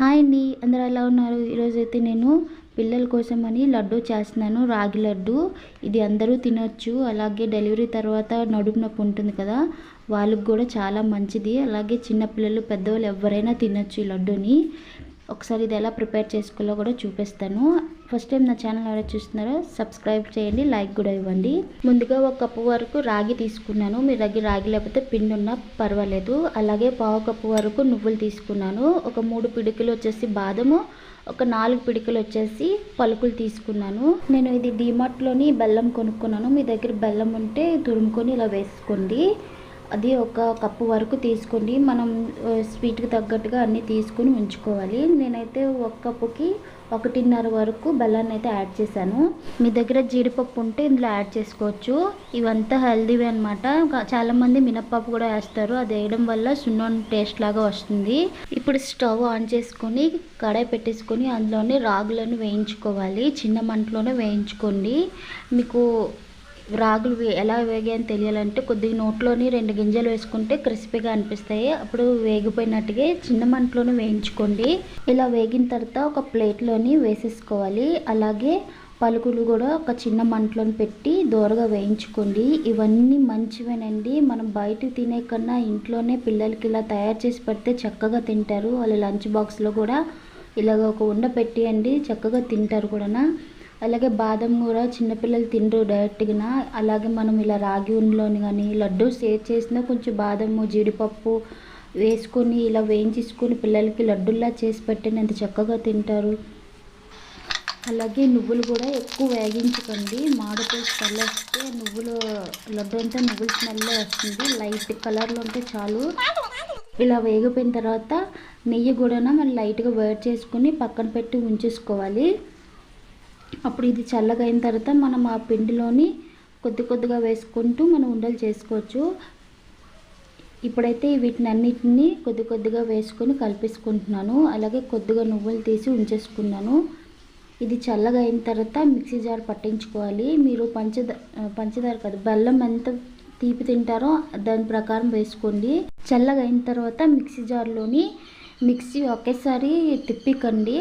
Hi అండి. అందరూ ఎలా ఉన్నారు? ఈరోజైతే నేను పిల్లల కోసం అని లడ్డు చేస్తున్నాను రాగి లడ్డు. ఇది అందరూ తినొచ్చు. అలాగే డెలివరీ తర్వాత నడుము నొప్పి ఉంటుంది కదా వాళ్ళకి కూడా చాలా మంచిది. అలాగే చిన్నపిల్లలు పెద్దవాళ్ళు ఎవరైనా తినొచ్చు ఈ లడ్డూని. ఒకసారి ఇది ఎలా ప్రిపేర్ చేసుకోవాలో కూడా చూపిస్తాను. ఫస్ట్ టైం నా ఛానల్ ఎవరైనా చూస్తున్నారో సబ్స్క్రైబ్ చేయండి లైక్ కూడా ఇవ్వండి. ముందుగా ఒక కప్పు వరకు రాగి తీసుకున్నాను. మీ దగ్గర రాగి లేకపోతే పిండి ఉన్నా పర్వాలేదు. అలాగే పావు కప్పు వరకు నువ్వులు తీసుకున్నాను. ఒక మూడు పిడికలు వచ్చేసి బాదము ఒక నాలుగు పిడికలు వచ్చేసి పలుకులు తీసుకున్నాను. నేను ఇది డిమార్ట్లోని బెల్లం కొనుక్కున్నాను. మీ దగ్గర బెల్లం ఉంటే తురుముకొని ఇలా వేసుకోండి. అది ఒక కప్పు వరకు తీసుకోండి మనం స్వీట్కి తగ్గట్టుగా అన్నీ తీసుకుని ఉంచుకోవాలి. నేనైతే ఒక కప్పుకి ఒకటిన్నర వరకు బెల్లాన్ని అయితే యాడ్ చేశాను. మీ దగ్గర జీడిపప్పు ఉంటే ఇందులో యాడ్ చేసుకోవచ్చు. ఇవంతా హెల్దీవి అనమాట చాలామంది మినప్పప్పు కూడా వేస్తారు. అది వేయడం వల్ల సున్నం టేస్ట్ లాగా వస్తుంది. ఇప్పుడు స్టవ్ ఆన్ చేసుకొని కడాయి పెట్టేసుకొని అందులోనే రాగులను వేయించుకోవాలి. చిన్న మంటలోనే వేయించుకోండి. మీకు రాగులు ఎలా వేగాయని తెలియాలంటే కొద్దిగా నోట్లోని రెండు గింజలు వేసుకుంటే క్రిస్పీగా అనిపిస్తాయి. అప్పుడు వేగిపోయినట్టుగా చిన్న మంటలోనే వేయించుకోండి. ఇలా వేగిన తర్వాత ఒక ప్లేట్లోని వేసేసుకోవాలి. అలాగే పలుకులు కూడా ఒక చిన్న మంటలోని పెట్టి దోరగా వేయించుకోండి. ఇవన్నీ మంచివేనండి. మనం బయట తినే కన్నా ఇంట్లోనే పిల్లలకి ఇలా తయారు చేసి పెడితే చక్కగా తింటారు. వాళ్ళ లంచ్ బాక్స్లో కూడా ఇలాగ ఒక ఉండ పెట్టియండి. చక్కగా తింటారు కూడా అలాగే బాదం కూడా చిన్నపిల్లలు తినరు డైరెక్ట్గా అలాగే మనం ఇలా రాగి ఉండలోని కానీ లడ్డు సేవ్ చేసినా కొంచెం బాదము జీడిపప్పు వేసుకొని ఇలా వేయించేసుకొని పిల్లలకి లడ్డుల్లా చేసి పెట్టండి ఎంత చక్కగా తింటారు. అలాగే నువ్వులు కూడా ఎక్కువ వేగించకండి. మాడిపోయి స్మెల్ వస్తే నువ్వులు లడ్డు అంతా నువ్వుల స్మెల్ వస్తుంది. లైట్ కలర్లో ఉంటే చాలు. ఇలా వేగిపోయిన తర్వాత నెయ్యి కూడా మనం లైట్గా వేడి చేసుకుని పక్కన పెట్టి ఉంచేసుకోవాలి. అప్పుడు ఇది చల్లగా అయిన తర్వాత మనం ఆ పిండిలోని కొద్ది కొద్దిగా వేసుకుంటూ మనం ఉండలు చేసుకోవచ్చు. ఇప్పుడైతే వీటిని అన్నిటిని కొద్ది కొద్దిగా వేసుకొని కలిపేసుకుంటున్నాను. అలాగే కొద్దిగా నువ్వులు తీసి ఉంచేసుకున్నాను. ఇది చల్లగా అయిన తర్వాత మిక్సీ జార్ పట్టించుకోవాలి. మీరు పంచదార పంచదార కాదు బెల్లం ఎంత తీపి తింటారో దాని ప్రకారం వేసుకోండి. చల్లగా అయిన తర్వాత మిక్సీ జార్లోని మిక్సీ ఒకేసారి తిప్పికండి.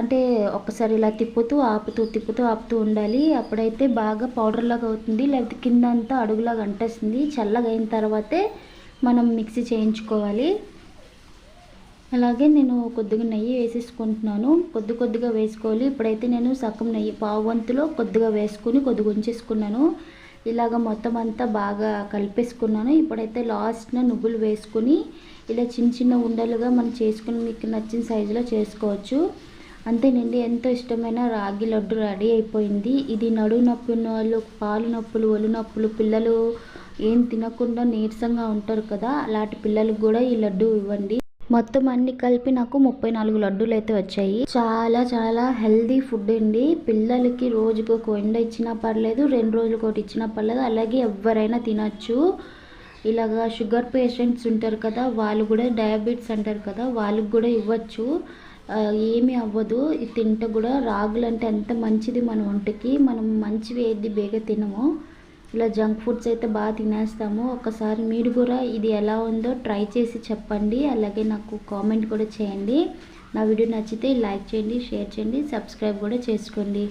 అంటే ఒకసారి ఇలా తిప్పుతూ ఆపుతూ తిప్పుతూ ఆపుతూ ఉండాలి. అప్పుడైతే బాగా పౌడర్ లాగా అవుతుంది. లేకపోతే కింద అంతా అడుగులాగా అంటేస్తుంది. చల్లగా అయిన తర్వాతే మనం మిక్సీ చేయించుకోవాలి. అలాగే నేను కొద్దిగా నెయ్యి వేసేసుకుంటున్నాను. కొద్ది కొద్దిగా వేసుకోవాలి. ఇప్పుడైతే నేను సగం నెయ్యి పావు వంతులో కొద్దిగా వేసుకుని కొద్దిగా ఉంచేసుకున్నాను. ఇలాగ మొత్తం అంతా బాగా కలిపేసుకున్నాను. ఇప్పుడైతే లాస్ట్న నువ్వులు వేసుకుని ఇలా చిన్న చిన్న ఉండలుగా మనం చేసుకుని మీకు నచ్చిన సైజులో చేసుకోవచ్చు. అంతేనండి ఎంతో ఇష్టమైన రాగి లడ్డు రెడీ అయిపోయింది. ఇది నడు నొప్పి ఉన్న వాళ్ళు పాలు నొప్పులు ఒళ్ళు నొప్పులు పిల్లలు ఏం తినకుండా నీరసంగా ఉంటారు కదా అలాంటి పిల్లలకు కూడా ఈ లడ్డు ఇవ్వండి. మొత్తం అన్ని కలిపి నాకు ముప్పై నాలుగు లడ్డూలు అయితే వచ్చాయి. చాలా చాలా హెల్దీ ఫుడ్ అండి. పిల్లలకి రోజుకు ఒక ఎండ ఇచ్చినా పర్లేదు రెండు రోజులకు ఒకటి ఇచ్చినా పర్లేదు అలాగే ఎవరైనా తినచ్చు. ఇలాగా షుగర్ పేషెంట్స్ ఉంటారు కదా వాళ్ళు కూడా డయాబెటీస్ అంటారు కదా వాళ్ళకి కూడా ఇవ్వచ్చు. ఏమీ అవ్వదు. ఇది తింటే కూడా రాగులు అంటే ఎంత మంచిది మన ఒంటికి. మనం మంచివి ఏది బేగా తినము. ఇలా జంక్ ఫుడ్స్ అయితే బాగా తినేస్తాము. ఒకసారి మీరు కూడా ఇది ఎలా ఉందో ట్రై చేసి చెప్పండి. అలాగే నాకు కామెంట్ కూడా చేయండి. నా వీడియో నచ్చితే లైక్ చేయండి షేర్ చేయండి సబ్స్క్రైబ్ కూడా చేసుకోండి.